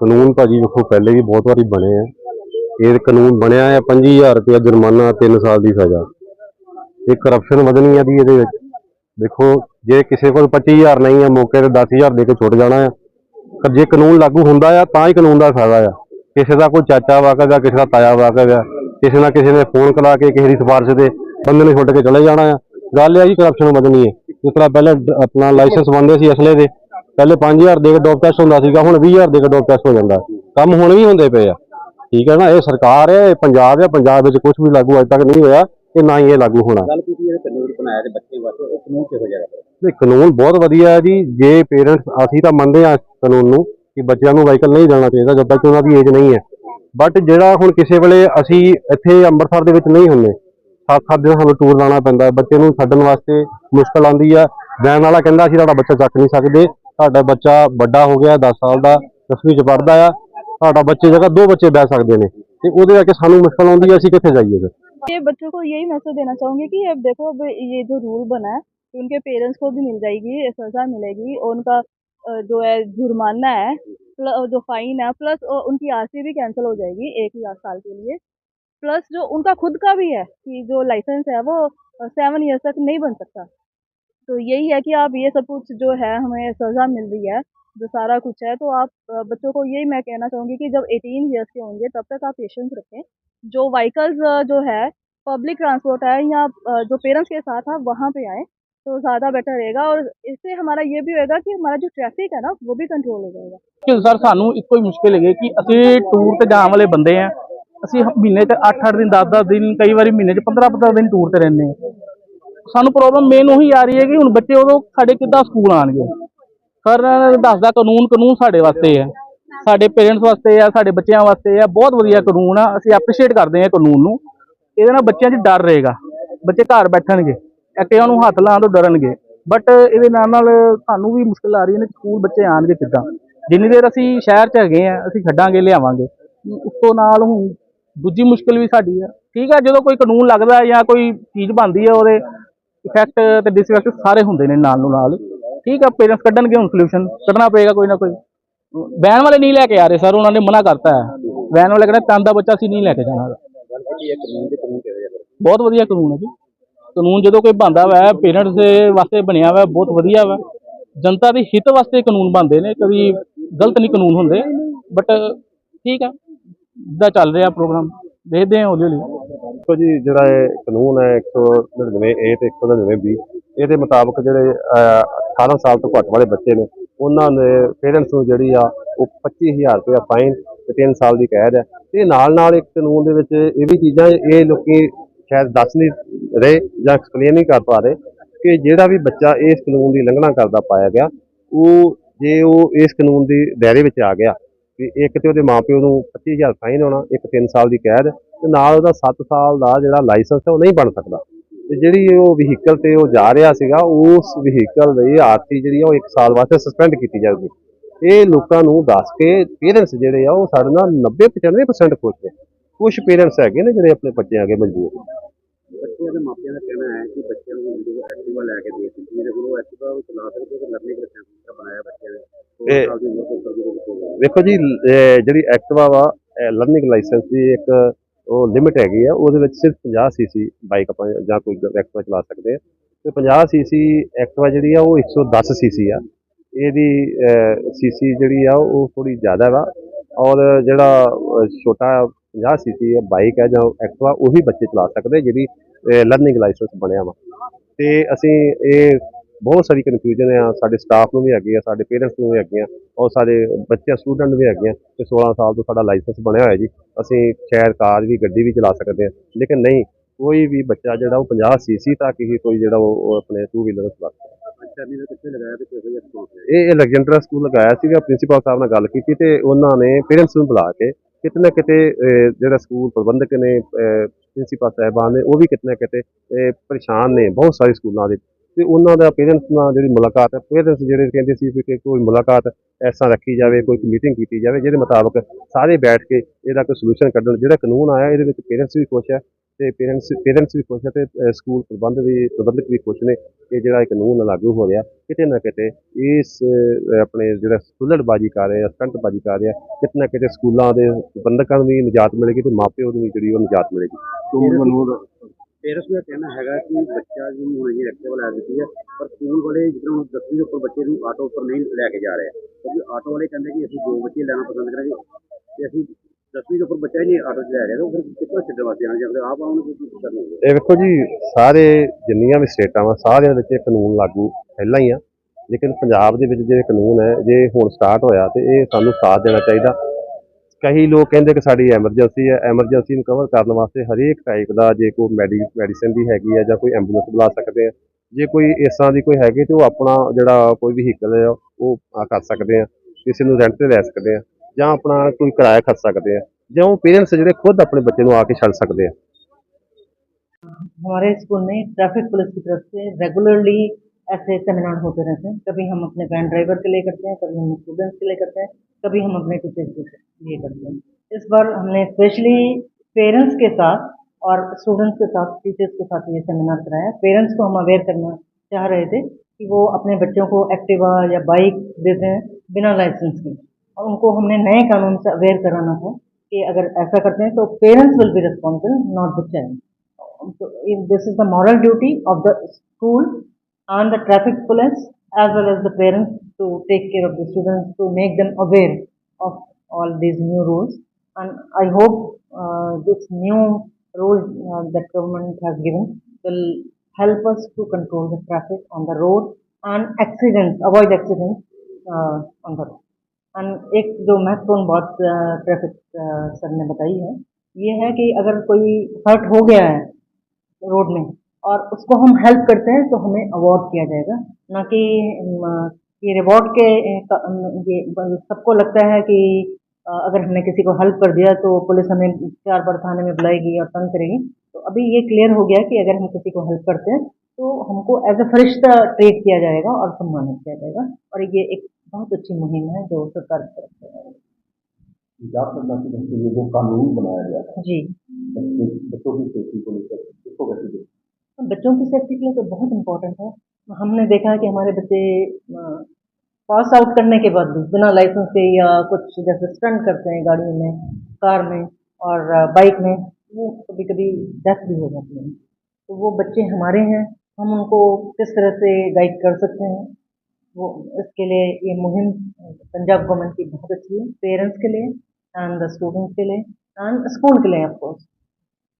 ਕਾਨੂੰਨ ਭਾਜੀ ਵੇਖੋ, ਪਹਿਲੇ ਵੀ ਬਹੁਤ ਵਾਰੀ ਬਣੇ ਆ। ਇਹ ਕਾਨੂੰਨ ਬਣਿਆ ਹੈ 25000 ਰੁਪਏ ਜੁਰਮਾਨਾ 3 ਸਾਲ ਦੀ ਸਜ਼ਾ। ਇਹ ਕਰਪਸ਼ਨ ਵਧਣੀ ਆ ਦੀ ਇਹਦੇ ਵਿੱਚ। ਦੇਖੋ, ਜੇ ਕਿਸੇ ਕੋਲ 25000 ਨਹੀਂ ਆ, ਮੌਕੇ ਤੇ 10000 ਦੇ ਕੇ ਛੁੱਟ ਜਾਣਾ ਆ। ਪਰ ਜੇ ਕਾਨੂੰਨ ਲਾਗੂ ਹੁੰਦਾ ਆ, ਤਾਂ ਹੀ ਕਾਨੂੰਨ ਦਾ ਫਾਇਦਾ ਆ। ਕਿਸੇ ਦਾ ਕੋਈ ਚਾਚਾ ਵਾਕਫ ਆ, ਕਿਸੇ ਦਾ ਤਾਇਆ ਵਾਕਫ ਆ, ਕਿਸੇ ਨਾ ਕਿਸੇ ਨੇ ਫੋਨ ਕਰਾ ਕੇ ਕਿਸੇ ਦੀ ਸਿਫਾਰਿਸ਼ ਦੇ ਬੰਦੇ ਨੂੰ ਛੁੱਟ ਕੇ ਚਲੇ ਜਾਣਾ ਆ। ਗੱਲ ਇਹ ਆ ਜੀ ਕਰਪਸ਼ਨ ਵਧਣੀ ਹੈ ਜਿਸ ਤਰ੍ਹਾਂ ਪਹਿਲਾਂ ਆਪਣਾ ਲਾਇਸੈਂਸ ਬੰਦੇ ਸੀ ਅਸਲੇ ਦੇ ਪਹਿਲੇ 5000 ਦੇ ਕੇ ਡੋਪ ਟੈਸਟ ਹੁੰਦਾ ਸੀਗਾ ਹੁਣ 20000 ਦੇ ਕੇ ਡੋਪ ਟੈਸਟ ਹੋ ਜਾਂਦਾ। ਕੰਮ ਹੁਣ ਵੀ ਹੁੰਦੇ ਪਏ ਆ। ਠੀਕ ਹੈ ਨਾ ਇਹ ਸਰਕਾਰ ਹੈ ਇਹ ਪੰਜਾਬ ਹੈ ਪੰਜਾਬ ਵਿੱਚ ਕੁਝ ਵੀ ਲਾਗੂ ਅਜੇ ਤੱਕ ਨਹੀਂ ਹੋਇਆ ਤੇ ਨਾ ਹੀ ਇਹ ਲਾਗੂ ਹੋਣਾ। ਗੱਲ ਕੀਤੀ ਜਿਹੜੇ ਕਾਨੂੰਨ ਬਣਾਇਆ ਤੇ ਬੱਚੇ ਵਾਸਤੇ ਉਹ ਕਾਨੂੰਨ ਕਿਹੋ ਜਿਹਾ ਹੈ? ਇਹ ਕਾਨੂੰਨ ਬਹੁਤ ਵਧੀਆ ਹੈ ਜੀ। ਜੇ ਪੇਰੈਂਟਸ ਅਸੀਂ ਤਾਂ ਮੰਨਦੇ ਹਾਂ ਇਸ ਕਾਨੂੰਨ ਨੂੰ ਕਿ ਬੱਚਿਆਂ ਨੂੰ ਵਾਹੀਕਲ ਨਹੀਂ ਦੇਣਾ ਚਾਹੀਦਾ ਜਦ ਤੱਕ ਉਹਨਾਂ ਦੀ ਏਜ ਨਹੀਂ ਹੈ। ਬਟ ਜਿਹੜਾ ਹੁਣ ਕਿਸੇ ਵੇਲੇ ਅਸੀਂ ਇੱਥੇ ਅੰਮ੍ਰਿਤਸਰ ਦੇ ਵਿੱਚ ਨਹੀਂ ਹੁੰਦੇ ਸੱਤ ਸੱਤ ਦਿਨ ਸਾਨੂੰ ਟੂਰ ਲਾਣਾ ਪੈਂਦਾ। ਬੱਚੇ ਨੂੰ ਛੱਡਣ ਵਾਸਤੇ ਮੁਸ਼ਕਲ ਆਉਂਦੀ ਆ। ਵੈਨ ਵਾਲਾ ਕਹਿੰਦਾ ਅਸੀਂ ਤੁਹਾਡਾ ਬੱਚਾ ਚੱਕ ਨਹੀਂ ਸਕਦੇ। ਤੁਹਾਡਾ ਬੱਚਾ ਵੱਡਾ ਹੋ ਗਿਆ 10 ਸਾਲ ਦਾ 10ਵੀਂ ਚ ਪੜ੍ਹਦਾ ਆ ਤੁਹਾਡਾ ਬੱਚੇ ਜਗ੍ਹਾ ਦੋ ਬੱਚੇ ਬਹਿ ਸਕਦੇ ਨੇ ਤੇ ਉਹਦੇ ਕਰਕੇ ਸਾਨੂੰ ਮੁਸ਼ਕਲ ਆਉਂਦੀ ਹੈ ਅਸੀਂ ਕਿੱਥੇ ਜਾਈਏ ਫਿਰ ये बच्चों को यही मैसेज देना चाहूंगी कि अब देखो अब ये जो रूल बना है कि उनके पेरेंट्स को भी मिल जाएगी ये सजा मिलेगी और उनका अ, जो है जुर्माना है प्ल- जो फाइन है प्लस उनकी आरसी भी कैंसिल हो जाएगी एक या साल के लिए प्लस जो उनका खुद का भी है कि जो लाइसेंस है वो सेवन ईयर्स तक नहीं बन सकता तो यही है कि आप ये सब कुछ जो है हमें सज़ा मिल रही है जो सारा कुछ है तो आप अ, बच्चों को यही मैं कहना चाहूँगी कि जब 18 ईयर्स के होंगे तब तक आप पेशेंस रखें जो व्हीकल्स जो है पब्लिक ट्रांसपोर्ट है या अ, जो पेरेंट्स के साथ आप वहाँ पे आएँ तो ज़्यादा बेटर रहेगा और इससे हमारा ये भी होएगा कि हमारा जो ट्रैफिक है ना वो भी कंट्रोल हो जाएगा ਕਿ ਸਰ ਸਾਨੂੰ ਇੱਕੋ ਹੀ ਮੁਸ਼ਕਿਲ ਹੈਗੀ ਕਿ ਅਸੀਂ ਟੂਰ ਤੇ ਜਾਣ ਵਾਲੇ ਬੰਦੇ ਆ ਅਸੀਂ ਹ- ਮਹੀਨੇ 'ਚ 8-8 ਦਿਨ 10-10 ਦਿਨ ਕਈ ਵਾਰੀ ਮਹੀਨੇ 'ਚ 15-15 ਦਿਨ ਟੂਰ ਤੇ ਰਹਿੰਦੇ ਆ ਸਾਨੂੰ ਪ੍ਰੋਬਲਮ ਮੇਨ ਉਹੀ ਆ ਰਹੀ ਹੈ ਕਿ ਹੁਣ ਬੱਚੇ ਉਦੋਂ ਸਾਡੇ ਕਿੱਦਾਂ ਸਕੂਲ ਆਣਗੇ ਸਰ ਦੱਸਦਾ ਕਾਨੂੰਨ ਕਾਨੂੰਨ ਸਾਡੇ ਵਾਸਤੇ ਹੈ। ਸਾਡੇ ਪੇਰੈਂਟਸ ਵਾਸਤੇ ਆ, ਸਾਡੇ ਬੱਚਿਆਂ ਵਾਸਤੇ ਆ, ਬਹੁਤ ਵਧੀਆ ਕਾਨੂੰਨ ਆ। ਅਸੀਂ ਐਪਰੀਸ਼ੀਏਟ ਕਰਦੇ ਹਾਂ ਕਾਨੂੰਨ ਨੂੰ। ਇਹਦੇ ਨਾਲ ਬੱਚਿਆਂ 'ਚ ਡਰ ਰਹੇਗਾ। ਬੱਚੇ ਘਰ ਬੈਠਣਗੇ। ਐਕਟਿਵਾ ਨੂੰ ਹੱਥ ਲਾਉਣ ਤੋਂ ਡਰਨਗੇ। ਬਟ ਇਹਦੇ ਨਾਲ ਨਾਲ ਸਾਨੂੰ ਵੀ ਮੁਸ਼ਕਿਲ ਆ ਰਹੀ ਹੈ ਕਿ ਸਕੂਲ ਬੱਚੇ ਆਣਗੇ ਕਿੱਦਾਂ। ਜਿੰਨੀ ਦੇਰ ਅਸੀਂ ਸ਼ਹਿਰ 'ਚ ਹੈਗੇ ਆ ਅਸੀਂ ਛੱਡਾਂਗੇ, ਲਿਆਵਾਂਗੇ। ਉਸ ਤੋਂ ਨਾਲ ਹੁਣ ਦੂਜੀ ਮੁਸ਼ਕਿਲ ਵੀ ਸਾਡੀ ਆ ਠੀਕ ਆ ਜਦੋਂ ਕੋਈ ਕਾਨੂੰਨ ਲੱਗਦਾ ਜਾਂ ਕੋਈ ਚੀਜ਼ ਬਣਦੀ ਹੈ ਉਹਦੇ ਇਫੈਕਟ ਤੇ ਡਿਸਇਫੈਕਟ ਸਾਰੇ ਹੁੰਦੇ ਨੇ ਨਾਲ ਨੂੰ ਨਾਲ। ਠੀਕ ਆ ਪੇਰੈਂਟਸ ਕੱਢਣਗੇ ਹੁਣ ਸੋਲੂਸ਼ਨ ਕੱਢਣਾ ਪਏਗਾ ਕੋਈ ਨਾ ਕੋਈ। ਵੈਨ ਵਾਲੇ ਨਹੀਂ ਲੈ ਕੇ ਆ ਰਹੇ ਸਰ ਉਹਨਾਂ ਨੇ ਮਨਾ ਕਰਤਾ ਹੈ। ਵੈਨ ਵਾਲੇ ਕਹਿੰਦੇ ਤਨ ਦਾ ਬੱਚਾ ਅਸੀਂ ਨਹੀਂ ਲੈ ਕੇ ਜਾਣਾ। ਬਹੁਤ ਵਧੀਆ ਕਾਨੂੰਨ ਹੈ ਜੀ। ਕਾਨੂੰਨ ਜਦੋਂ ਕੋਈ ਬਣਦਾ ਵਾ ਪੇਰੈਂਟਸ ਦੇ ਵਾਸਤੇ ਬਣਿਆ ਵਾ, ਬਹੁਤ ਵਧੀਆ ਵਾ। ਜਨਤਾ ਦੇ ਹਿੱਤ ਵਾਸਤੇ ਕਾਨੂੰਨ ਬਣਦੇ ਨੇ, ਕਦੀ ਗਲਤ ਨਹੀਂ ਕਾਨੂੰਨ ਹੁੰਦੇ। ਬਟ ਠੀਕ ਆ ਜਿੱਦਾਂ ਚੱਲ ਰਿਹਾ ਪ੍ਰੋਗਰਾਮ ਦੇਖਦੇ ਹਾਂ ਹੌਲੀ ਹੌਲੀ। ਦੇਖੋ ਜੀ ਜਿਹੜਾ ਇਹ ਕਾਨੂੰਨ ਹੈ 199 ਏ ਤੇ 199 ਬੀ ਇਹਦੇ ਮੁਤਾਬਕ ਜਿਹੜੇ ਅਹ, 18 ਸਾਲ ਤੋਂ ਘੱਟ ਵਾਲੇ ਬੱਚੇ ਨੇ ਉਹਨਾਂ ਦੇ ਪੇਰੈਂਟਸ ਨੂੰ ਜਿਹੜੀ ਆ ਉਹ 25000 ਰੁਪਏ ਫਾਈਨ ਤੇ 3 ਸਾਲ ਦੀ ਕੈਦ ਹੈ। ਤੇ ਨਾਲ ਨਾਲ ਇੱਕ ਕਾਨੂੰਨ ਦੇ ਵਿੱਚ ਇਹ ਵੀ ਚੀਜ਼ਾਂ ਇਹ ਲੋਕੀ ਸ਼ਾਇਦ ਦੱਸ ਨਹੀਂ ਰਹੇ ਜਾਂ ਐਕਸਪਲੇਨ ਨਹੀਂ ਕਰ ਪਾ ਰਹੇ ਕਿ ਜਿਹੜਾ ਵੀ ਬੱਚਾ ਇਸ ਕਾਨੂੰਨ ਦੀ ਉਲੰਘਣਾ ਕਰਦਾ ਪਾਇਆ ਗਿਆ ਉਹ ਜੇ ਉਹ ਇਸ ਕਾਨੂੰਨ ਦੀ ਦਾਇਰੇ ਵਿੱਚ ਆ ਗਿਆ ਵੀ ਇੱਕ ਤੇ ਉਹਦੇ ਮਾਪਿਓ ਨੂੰ 25000 ਫਾਈਨ ਹੋਣਾ ਇੱਕ 3 ਸਾਲ ਦੀ ਕੈਦ ਤੇ ਨਾਲ ਉਹਦਾ 7 ਸਾਲ ਦਾ ਜਿਹੜਾ ਲਾਇਸੈਂਸ ਹੈ ਉਹ ਨਹੀਂ ਬਣ ਸਕਦਾ। ਤੇ ਜਿਹੜੀ ਉਹ ਵਹੀਕਲ ਤੇ ਉਹ ਜਾ ਰਿਹਾ ਸੀਗਾ ਉਸ ਵਹੀਕਲ ਦੀ ਆਰਟੀ ਜਿਹੜੀ ਆ ਉਹ 1 ਸਾਲ ਵਾਸਤੇ ਸਸਪੈਂਡ ਕੀਤੀ ਜਾਊਗੀ। ਇਹ ਲੋਕਾਂ ਨੂੰ ਦੱਸ ਕੇ ਪੇਰੈਂਟਸ ਜਿਹੜੇ ਆ ਉਹ ਸਾਡੇ ਨਾਲ 90 95% ਖੁਸ਼ ਨੇ। ਕੁਝ ਪੇਰੈਂਟਸ ਹੈਗੇ ਨੇ ਜਿਹੜੇ ਆਪਣੇ ਬੱਚੇ ਅੱਗੇ ਮਜਬੂਰ ਬੱਚਿਆਂ ਦੇ ਮਾਪਿਆਂ ਦਾ ਕਹਿਣਾ ਹੈ ਕਿ ਬੱਚਿਆਂ ਨੂੰ ਜਦੋਂ ਐਕਟਿਵਾ ਲੈ ਕੇ ਦੇ ਦਿੱਤੀ ਮੇਰੇ ਕੋਲ ਐਕਟਿਵਾ ਉਹ ਚਲਾ ਸਕਦੇ ਕਿ ਲਰਨਿੰਗ ਲਾਇਸੈਂਸ ਬਣਾਇਆ ਬੱਚਿਆਂ ਦੀ ਤੋਂ। ਵੇਖੋ ਜੀ ਜਿਹੜੀ ਐਕਟਿਵਾ ਵਾ ਲਰਨਿੰਗ ਲਾਇਸੈਂਸ ਦੀ ਇੱਕ ਉਹ ਲਿਮਿਟ ਹੈਗੀ ਆ ਉਹਦੇ ਵਿੱਚ ਸਿਰਫ 50 ਸੀਸੀ ਬਾਈਕ ਆਪਾਂ ਜਾਂ ਕੋਈ ਐਕਟਿਵਾ ਚਲਾ ਸਕਦੇ ਆ। ਤੇ 50 ਸੀਸੀ ਐਕਟਿਵਾ ਜਿਹੜੀ ਆ ਉਹ 110 ਸੀਸੀ ਆ। ਇਹਦੀ ਸੀਸੀ ਜਿਹੜੀ ਆ ਉਹ ਥੋੜੀ ਜ਼ਿਆਦਾ ਵਾ। ਔਰ ਜਿਹੜਾ ਅਹ, ਛੋਟਾ 50 ਸੀਸੀ ਬਾਈਕ ਹੈ ਜਾਂ ਐਕਟਿਵਾ ਵੀ ਬੱਚੇ ਚਲਾ ਸਕਦੇ ਜਿਹੜੀ ਲਰਨਿੰਗ ਲਾਇਸੈਂਸ ਬਣਿਆ ਵਾ। ਤੇ ਅਸੀਂ ਇਹ ਬਹੁਤ ਸਾਰੀ ਕਨਫਿਊਜ਼ਨ ਆ, ਸਾਡੇ ਸਟਾਫ ਨੂੰ ਵੀ ਹੈਗੀ ਆ, ਸਾਡੇ ਪੇਰੈਂਟਸ ਨੂੰ ਵੀ ਹੈਗੀ ਆ, ਔਰ ਸਾਡੇ ਬੱਚੇ ਸਟੂਡੈਂਟ ਵੀ ਹੈਗੇ ਆ, ਤੇ 16 ਸਾਲ ਤੋਂ ਸਾਡਾ ਲਾਇਸੈਂਸ ਬਣਿਆ ਹੋਇਆ ਜੀ। ਅਸੀਂ ਸ਼ਾਇਦ ਕਾਰ ਵੀ, ਗੱਡੀ ਵੀ ਚਲਾ ਸਕਦੇ ਆ, ਲੇਕਿਨ ਨਹੀਂ, ਕੋਈ ਵੀ ਬੱਚਾ ਜਿਹੜਾ ਉਹ 50 ਸੀਸੀ ਤੱਕ ਹੀ ਕੋਈ ਜਿਹੜਾ ਉਹ ਆਪਣੇ ਟੂ ਵੀਲਰ ਚਲਾ ਸਕਦਾ। ਸਕੂਲ ਇਹ ਲੈਜੈਂਡਰਾ ਸਕੂਲ ਲਗਾਇਆ ਸੀਗਾ ਪ੍ਰਿੰਸੀਪਲ ਸਾਹਿਬ ਨਾਲ ਗੱਲ ਕੀਤੀ ਤੇ ਉਹਨਾਂ ਨੇ ਪੇਰੈਂਟਸ ਨੂੰ ਬੁਲਾ ਕੇ ਕਿਤੇ ਨਾ ਕਿਤੇ ਜਿਹੜਾ ਸਕੂਲ ਪ੍ਰਬੰਧਕ ਨੇ ਪ੍ਰਿੰਸੀਪਲ ਸਾਹਿਬਾਨ ਨੇ, ਉਹ ਵੀ ਕਿਤੇ ਨਾ ਕਿਤੇ ਪਰੇਸ਼ਾਨ ਨੇ, ਬਹੁਤ ਸਾਰੇ ਸਕੂਲਾਂ ਦੇ ਤੇ ਉਹਨਾਂ ਦਾ ਪੇਰੈਂਟਸ ਨਾਲ ਜਿਹੜੀ ਮੁਲਾਕਾਤ ਹੈ ਪੇਰੈਂਟਸ ਜਿਹੜੇ ਕਹਿੰਦੇ ਸੀ ਵੀ ਕਿ ਕੋਈ ਮੁਲਾਕਾਤ ਐਸਾ ਰੱਖੀ ਜਾਵੇ, ਕੋਈ ਮੀਟਿੰਗ ਕੀਤੀ ਜਾਵੇ, ਜਿਹਦੇ ਮੁਤਾਬਕ ਸਾਰੇ ਬੈਠ ਕੇ ਇਹਦਾ ਕੋਈ ਸੋਲੂਸ਼ਨ ਕੱਢਣ, ਜਿਹੜਾ ਕਾਨੂੰਨ ਆਇਆ ਇਹਦੇ ਵਿੱਚ ਪੇਰੈਂਟਸ ਵੀ ਖੁਸ਼ ਹੈ ਤੇ ਪੇਰੈਂਟਸ ਪੇਰੈਂਟਸ ਵੀ ਖੁਸ਼ ਹੈ ਤੇ ਸਕੂਲ ਪ੍ਰਬੰਧ ਵੀ, ਪ੍ਰਬੰਧਕ ਵੀ ਖੁਸ਼ ਨੇ ਕਿ ਜਿਹੜਾ ਇਹ ਕਾਨੂੰਨ ਲਾਗੂ ਹੋ ਰਿਹਾ। ਕਿਤੇ ਨਾ ਕਿਤੇ ਇਸ ਆਪਣੇ ਜਿਹੜਾ ਸੁਲੜਬਾਜ਼ੀ ਕਰ ਰਹੇ ਆ ਸਟੰਟਬਾਜ਼ੀ ਕਰ ਰਹੇ ਆ ਕਿਤੇ ਨਾ ਕਿਤੇ ਸਕੂਲਾਂ ਦੇ ਪ੍ਰਬੰਧਕਾਂ ਨੂੰ ਵੀ ਨਿਜਾਤ ਮਿਲੇਗੀ ਤੇ ਮਾਪਿਓ ਨੂੰ ਵੀ ਜਿਹੜੀ ਉਹ ਨਿਜਾਤ ਮਿਲੇਗੀ। ਪੇਰੈਂਟਸ ਦਾ ਕਹਿਣਾ ਹੈਗਾ ਕਿ ਬੱਚਾ ਜੀ ਨੂੰ ਜੀ ਐਕਟਿਵ ਲੈ ਦਿੱਤੀ ਹੈ, ਪਰ ਸਕੂਲ ਵਾਲੇ ਜਦੋਂ ਦਸਵੀਂ ਦੇ ਉੱਪਰ ਬੱਚੇ ਨੂੰ ਆਟੋ ਉੱਪਰ ਨਹੀਂ ਲੈ ਕੇ ਜਾ ਰਹੇ। ਕਿਉਂਕਿ ਆਟੋ ਵਾਲੇ ਕਹਿੰਦੇ ਕਿ ਅਸੀਂ ਦੋ ਬੱਚੇ ਲੈਣਾ ਪਸੰਦ ਕਰਾਂਗੇ ਤੇ ਅਸੀਂ ਦਸਵੀਂ ਦੇ ਉੱਪਰ ਬੱਚਾ ਹੀ ਨਹੀਂ ਆਟੋ 'ਚ ਲੈ ਰਿਹਾ ਤਾਂ ਉਹ ਫਿਰ ਕਿੱਥੋਂ ਛੱਡਣ ਵਾਸਤੇ ਆਉਣ ਜਾਂਦੇ ਆਪ ਆਉਣਗੇ ਕੀ ਕਰਨਗੇ ਇਹ ਵੇਖੋ ਜੀ, ਸਾਰੇ ਜਿੰਨੀਆਂ ਵੀ ਸਟੇਟਾਂ ਵਾ, ਸਾਰਿਆਂ ਵਿੱਚ ਇਹ ਕਾਨੂੰਨ ਲਾਗੂ ਪਹਿਲਾਂ ਹੀ ਆ। ਲੇਕਿਨ ਪੰਜਾਬ ਦੇ ਵਿੱਚ ਜਿਹੜੇ ਕਾਨੂੰਨ ਹੈ, ਜੇ ਹੁਣ ਸਟਾਰਟ ਹੋਇਆ ਤੇ ਇਹ ਸਾਨੂੰ ਸਾਥ ਦੇਣਾ ਚਾਹੀਦਾ। ਕਈ ਲੋਕ ਕਹਿੰਦੇ ਕਿ ਸਾਡੀ ਐਮਰਜੈਂਸੀ ਹੈ ਐਮਰਜੈਂਸੀ ਨੂੰ ਕਵਰ ਕਰਨ ਵਾਸਤੇ ਹਰੇਕ ਟਾਈਪ ਦਾ ਜੇ ਕੋਈ ਮੈਡੀ ਮੈਡੀਸਿਨ ਦੀ ਹੈਗੀ ਹੈ ਜਾਂ ਕੋਈ ਐਂਬੂਲੈਂਸ ਬੁਲਾ ਸਕਦੇ ਆ ਜੇ ਕੋਈ ਇਸ ਤਰ੍ਹਾਂ ਦੀ ਕੋਈ ਹੈਗੀ ਤੇ ਉਹ ਆਪਣਾ ਜਿਹੜਾ ਕੋਈ ਵਹੀਕਲ ਹੈ ਉਹ ਆ ਕਰ ਸਕਦੇ ਆ ਕਿਸੇ ਨੂੰ ਰੈਂਟ ਤੇ ਲੈ ਸਕਦੇ ਆ ਜਾਂ ਆਪਣਾ ਕੋਈ ਕਿਰਾਇਆ ਖਰਚ ਸਕਦੇ ਆ ਜਾਂ ਉਹ ਪੇਰੈਂਟਸ ਜਿਹੜੇ ਖੁਦ ਆਪਣੇ ਬੱਚੇ ਨੂੰ ਆ ਕੇ ਛੱਡ ਸਕਦੇ ਆ हमारे स्कूल में ट्रैफिक पुलिस की तरफ से रेगुलरली ऐसे सेमिनार होते रहते हैं। कभी हम अपने वैन ड्राइवर के लिए करते हैं, कभी हम स्टूडेंट्स के लिए करते हैं, कभी हम अपने टीचर्स के लिए करते हैं। इस बार हमने स्पेशली पेरेंट्स के साथ और स्टूडेंट्स के साथ टीचर्स के साथ ये सेमिनार कराया। पेरेंट्स को हम अवेयर करना चाह रहे थे कि वो अपने बच्चों को एक्टिवा या बाइक देते हैं बिना लाइसेंस के। और उनको हमने नए कानून से अवेयर कराना था कि अगर ऐसा करते हैं तो parents will be responsible not the child this is the moral duty of the school and the traffic police as well as the parents to take care of the students to make them aware of all these new rules and i hope uh, this new rule uh, that government has given will help us to control the traffic on the road and accidents avoid accidents uh, on the road and एक जो महत्वपूर्ण बात traffic sir ने बताई है ये है कि अगर कोई हर्ट हो गया है रोड में और उसको हम हेल्प करते हैं तो हमें अवार्ड किया जाएगा। ना कि ये रिवॉर्ड के ये सबको लगता है कि अगर हमने किसी को हेल्प कर दिया तो पुलिस हमें चार बार थाने में बुलाएगी और तंग करेगी। तो अभी ये क्लियर हो गया कि अगर हम किसी को हेल्प करते हैं तो हमको एज अ फरिश्ता ट्रीट किया जाएगा और सम्मानित किया जाएगा। और ये एक बहुत अच्छी मुहिम है जो सरकार की तरफ़ से जो कानून बनाया गया जी। बच्चों की सेफ्टी को लेकर बच्चों की सेफ्टी के लिए तो बहुत इम्पोर्टेंट है। हमने देखा है कि हमारे बच्चे पास आउट करने के बाद भी, बिना लाइसेंस के या कुछ जैसे स्टंट करते हैं गाड़ियों में, कार में और बाइक में, वो कभी कभी डेथ भी हो जाती है। तो वो बच्चे हमारे हैं, हम उनको किस तरह से गाइड कर सकते हैं, वो इसके लिए ये मुहिम, पंजाब गवर्नमेंट की बहुत अच्छी है पेरेंट्स के लिए एंड स्टूडेंट्स के लिए एंड स्कूल के लिए ऑफ़ कोर्स